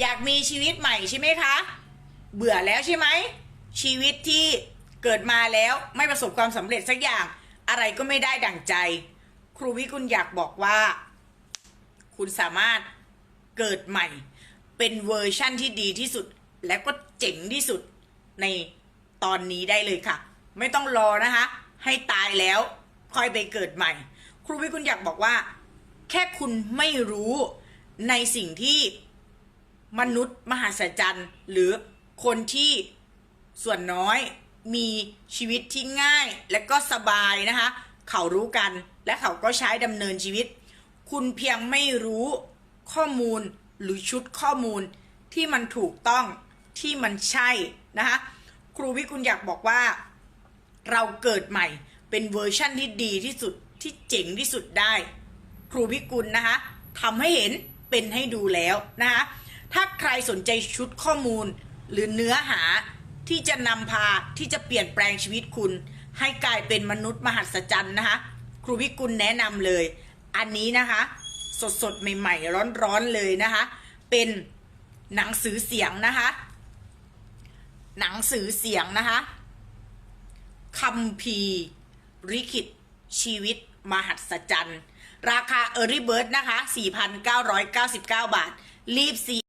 อยากมีชีวิตใหม่ใช่ไหมคะ เบื่อแล้วใช่ไหม ชีวิตที่เกิดมาแล้วไม่ประสบความสำเร็จสักอย่าง อะไรก็ไม่ได้ดั่งใจ ครูวิกุลอยากบอกว่า คุณสามารถเกิดใหม่ เป็นเวอร์ชั่นที่ดีที่สุด และก็เจ๋งที่สุดในตอนนี้ได้เลยค่ะ ไม่ต้องรอนะคะ ให้ตายแล้วค่อยไปเกิดใหม่ ครูวิกุลอยากบอกว่า แค่คุณไม่รู้ในสิ่งที่ มนุษย์มหัศจรรย์ หรือคนที่ส่วนน้อยมีชีวิตที่ง่ายและก็สบายนะคะ เขารู้กันและเขาก็ใช้ดำเนินชีวิต คุณเพียงไม่รู้ข้อมูลหรือชุดข้อมูลที่มันถูกต้องที่มันใช่นะคะครูวิกุลอยากบอกว่า เราเกิดใหม่เป็นเวอร์ชั่นที่ดีที่สุดที่เจ๋งที่สุดได้ ครูวิกุลนะคะทำให้เห็นเป็นให้ดูแล้วนะคะ ถ้าใครสนใจชุดข้อมูล หรือเนื้อหาที่จะนำพาที่จะเปลี่ยนแปลงชีวิตคุณ ให้กลายเป็นมนุษย์มหัศจรรย์นะคะ ครูวิกุลแนะนำเลย อันนี้นะคะ สดสดใหม่ๆ ร้อนๆเลยนะคะ เป็นหนังสือเสียงนะคะ หนังสือเสียงนะคะคัมภีร์ริขิตชีวิตมหัศจรรย์ ราคา Early Bird นะคะ 4,999 บาท รีบซี